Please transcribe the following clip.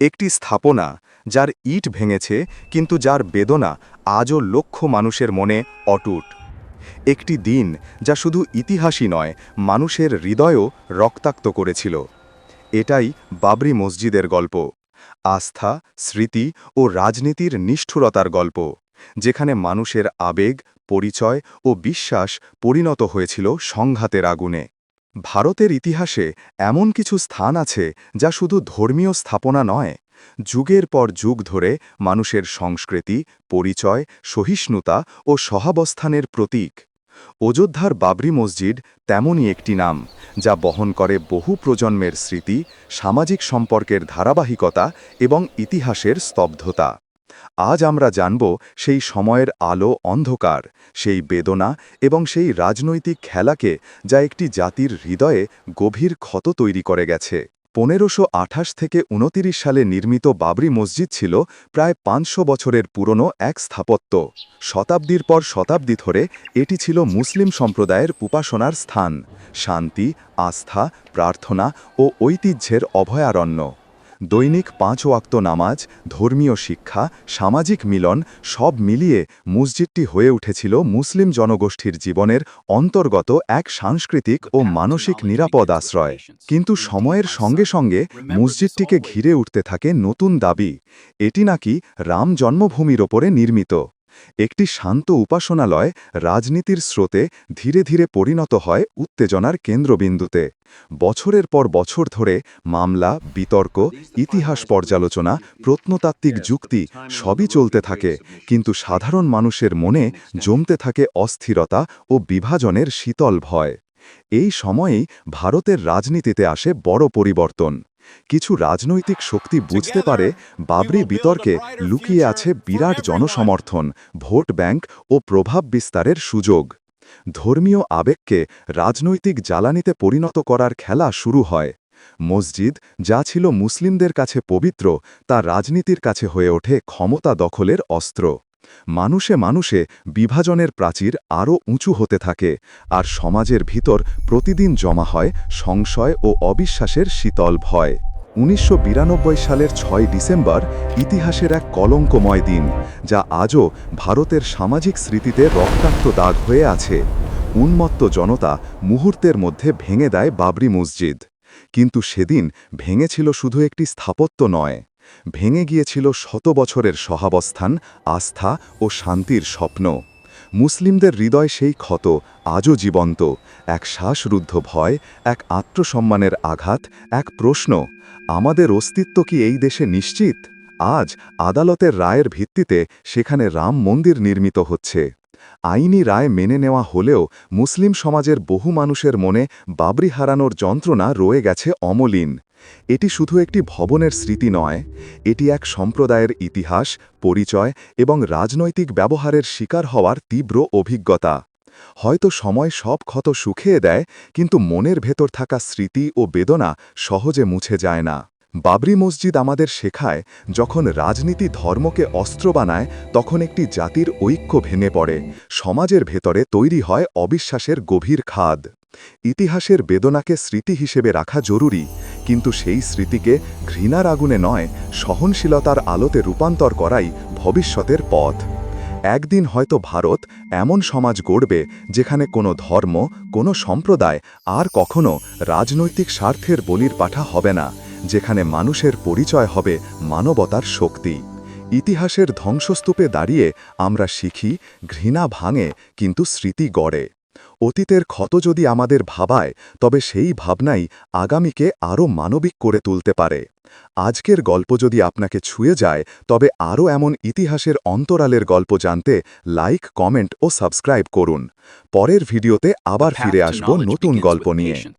একটি স্থাপনা যার ইট ভেঙেছে কিন্তু যার বেদনা আজও লক্ষ মানুষের মনে অটুট। একটি দিন যা শুধু ইতিহাসই নয়, মানুষের হৃদয়ও রক্তাক্ত করেছিল। এটাই বাবরি মসজিদের গল্প। আস্থা, স্মৃতি ও রাজনীতির নিষ্ঠুরতার গল্প, যেখানে মানুষের আবেগ, পরিচয় ও বিশ্বাস পরিণত হয়েছিল সংঘাতের আগুনে। ভারতের ইতিহাসে এমন কিছু স্থান আছে যা শুধু ধর্মীয় স্থাপনা নয়। যুগের পর যুগ ধরে মানুষের সংস্কৃতি, পরিচয়, সহিষ্ণুতা ও সহাবস্থানের প্রতীক। অযোধ্যার বাবরি মসজিদ তেমনই একটি নাম, যা বহন করে বহু প্রজন্মের স্মৃতি, সামাজিক সম্পর্কের ধারাবাহিকতা এবং ইতিহাসের স্তব্ধতা। আজ আমরা জানব সেই সময়ের আলো অন্ধকার, সেই বেদনা এবং সেই রাজনৈতিক খেলাকে যা একটি জাতির হৃদয়ে গভীর ক্ষত তৈরি করে গেছে। পনেরোশো থেকে উনতিরিশ সালে নির্মিত বাবরি মসজিদ ছিল প্রায় পাঁচশো বছরের পুরনো এক স্থাপত্য। শতাব্দীর পর শতাব্দী ধরে এটি ছিল মুসলিম সম্প্রদায়ের উপাসনার স্থান। শান্তি, আস্থা, প্রার্থনা ও ঐতিহ্যের অভয়ারণ্য। দৈনিক পাঁচ ওয়াক্ত নামাজ, ধর্মীয় শিক্ষা, সামাজিক মিলন সব মিলিয়ে মসজিদটি হয়ে উঠেছিল মুসলিম জনগোষ্ঠীর জীবনের অন্তর্গত এক সাংস্কৃতিক ও মানসিক নিরাপদ আশ্রয়। কিন্তু সময়ের সঙ্গে সঙ্গে মসজিদটিকে ঘিরে উঠতে থাকে নতুন দাবি। এটি নাকি রাম জন্মভূমির ওপরে নির্মিত। একটি শান্ত উপাসনালয় রাজনীতির স্রোতে ধীরে ধীরে পরিণত হয় উত্তেজনার কেন্দ্রবিন্দুতে। বছরের পর বছর ধরে মামলা, বিতর্ক, ইতিহাস পর্যালোচনা, প্রত্নতাত্ত্বিক যুক্তি সবই চলতে থাকে, কিন্তু সাধারণ মানুষের মনে জমতে থাকে অস্থিরতা ও বিভাজনের শীতল ভয়। এই সময়েই ভারতের রাজনীতিতে আসে বড় পরিবর্তন। কিছু রাজনৈতিক শক্তি বুঝতে পারে বাবরি বিতর্কে লুকিয়ে আছে বিরাট জনসমর্থন ভোট ব্যাংক ও প্রভাব বিস্তারের সুযোগ। ধর্মীয় আবেগকে রাজনৈতিক জ্বালানিতে পরিণত করার খেলা শুরু হয়। মসজিদ যা ছিল মুসলিমদের কাছে পবিত্র তা রাজনীতির কাছে হয়ে ওঠে ক্ষমতা দখলের অস্ত্র। মানুষে মানুষে বিভাজনের প্রাচীর আরও উঁচু হতে থাকে, আর সমাজের ভিতর প্রতিদিন জমা হয় সংশয় ও অবিশ্বাসের শীতল ভয়। উনিশশো বিরানব্বই সালের ছয় ডিসেম্বর ইতিহাসের এক কলঙ্কময় দিন, যা আজও ভারতের সামাজিক স্মৃতিতে রক্তাক্ত দাগ হয়ে আছে। উন্মত্ত জনতা মুহূর্তের মধ্যে ভেঙে দেয় বাবরি মসজিদ। কিন্তু সেদিন ভেঙেছিল শুধু একটি স্থাপত্য নয়। ভেঙে গিয়েছিল শত বছরের সহাবস্থান আস্থা ও শান্তির স্বপ্ন। মুসলিমদের হৃদয় সেই ক্ষত, আজও জীবন্ত। এক শ্বাসরুদ্ধ ভয়, এক আত্মসম্মানের আঘাত, এক প্রশ্ন, আমাদের অস্তিত্ব কি এই দেশে নিশ্চিত? আজ আদালতের রায়ের ভিত্তিতে সেখানে রাম মন্দির নির্মিত হচ্ছে। আইনি রায় মেনে নেওয়া হলেও মুসলিম সমাজের বহু মানুষের মনে বাবরি হারানোর যন্ত্রণা রয়ে গেছে অমলিন। এটি শুধু একটি ভবনের স্মৃতি নয়, এটি এক সম্প্রদায়ের ইতিহাস, পরিচয় এবং রাজনৈতিক ব্যবহারের শিকার হওয়ার তীব্র অভিজ্ঞতা। হয়তো সময় সব ক্ষত শুকিয়ে দেয়, কিন্তু মনের ভেতর থাকা স্মৃতি ও বেদনা সহজে মুছে যায় না। বাবরি মসজিদ আমাদের শেখায়, যখন রাজনীতি ধর্মকে অস্ত্র বানায়, তখন একটি জাতির ঐক্য ভেঙে পড়ে, সমাজের ভেতরে তৈরি হয় অবিশ্বাসের গভীর খাদ। ইতিহাসের বেদনাকে স্মৃতি হিসেবে রাখা জরুরি কিন্তু সেই স্মৃতিকে ঘৃণার আগুনে নয়, সহনশীলতার আলোতে রূপান্তর করাই ভবিষ্যতের পথ। একদিন হয়তো ভারত এমন সমাজ গড়বে যেখানে কোনো ধর্ম, কোনো সম্প্রদায় আর কখনো রাজনৈতিক স্বার্থের বলির পাঠা হবে না, যেখানে মানুষের পরিচয় হবে মানবতার শক্তি। ইতিহাসের ধ্বংসস্তূপে দাঁড়িয়ে আমরা শিখি, ঘৃণা ভাঙে, কিন্তু স্মৃতি গড়ে। অতীতের ক্ষত যদি আমাদের ভাবায় তবে সেই ভাবনাই আগামীকে আরও মানবিক করে তুলতে পারে। আজকের গল্প যদি আপনাকে ছুঁয়ে যায় তবে আরও এমন ইতিহাসের অন্তরালের গল্প জানতে লাইক কমেন্ট ও সাবস্ক্রাইব করুন। পরের ভিডিওতে আবার ফিরে আসব নতুন গল্প নিয়ে।